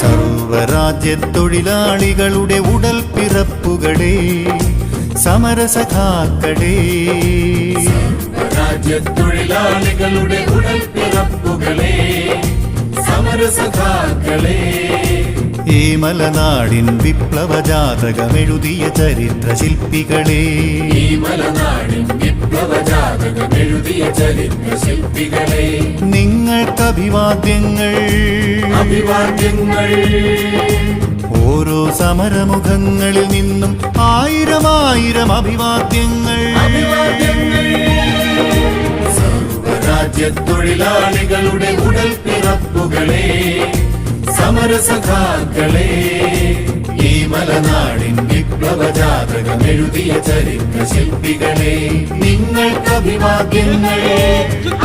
സർവരാജ്യത്തൊഴിലാളികളുടെ ഉടൽ പിറപ്പുകളെ സമരസഖാക്കളെ. രാജ്യത്തൊഴിലാളികളുടെ ഉടൽ പിറപ്പുകളെ സമരസഖാക്കളെ. ഈ മലനാടിൻ വിപ്ലവ ജാതകമെഴുതിയ ചരിത്ര ശില്പികളെ ചരിത്ര ശില്പികളെ നിങ്ങൾക്ക് അഭിവാദ്യങ്ങൾ അഭിവാദ്യങ്ങൾ. ഓരോ സമരമുഖങ്ങളിൽ നിന്നും ആയിരം ആയിരം അഭിവാദ്യങ്ങൾ. രാജ്യത്തൊഴിലാളികളുടെ ഉടൽ പിറപ്പുകളെ സമരസഖാക്കളെ. ഈ മലനാടിൻ വിപ്ലവ ജാതകം എഴുതിയ ചരിത്ര ശില്പികളെ നിങ്ങൾക്ക് അഭിവാദ്യങ്ങളെ സമ